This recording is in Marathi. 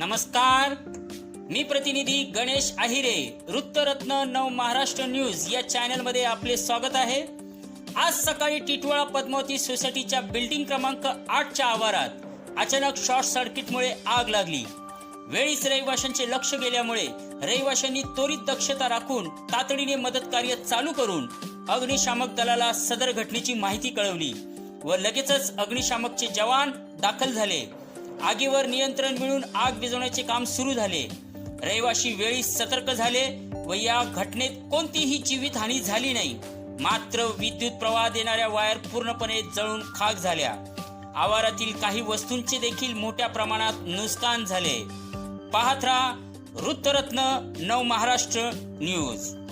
नमस्कार. मी प्रतिनिधी गणेश आहिरे वृत्तरत्न नव महाराष्ट्र न्यूज या चॅनलमध्ये आपले स्वागत आहे. आज सकाळी टिटवाळा पद्मावती सोसायटीच्या बिल्डिंग क्रमांक आठच्या आवारात अचानक शॉर्ट सर्किटमुळे आग लागली. वेळीच रहिवाशांचे लक्ष गेल्यामुळे रहिवाशांनी त्वरित दक्षता राखून तातडीने मदत कार्य चालू करून अग्निशामक दलाला सदर घटनेची माहिती कळवली व लगेचच अग्निशामकचे जवान दाखल झाले. आगीवर नियंत्रण मिळून आग विझवण्याचे काम सुरू झाले. रहिवाशी वेळी सतर्क झाले व या घटनेत कोणतीही जीवितहानी झाली नाही. मात्र विद्युत प्रवाह देणाऱ्या वायर पूर्णपणे जळून खाक झाल्या. आवारातील काही वस्तूंचे देखील मोठ्या प्रमाणात नुकसान झाले. पाहत राहा वृत्तरत्न नव महाराष्ट्र न्यूज.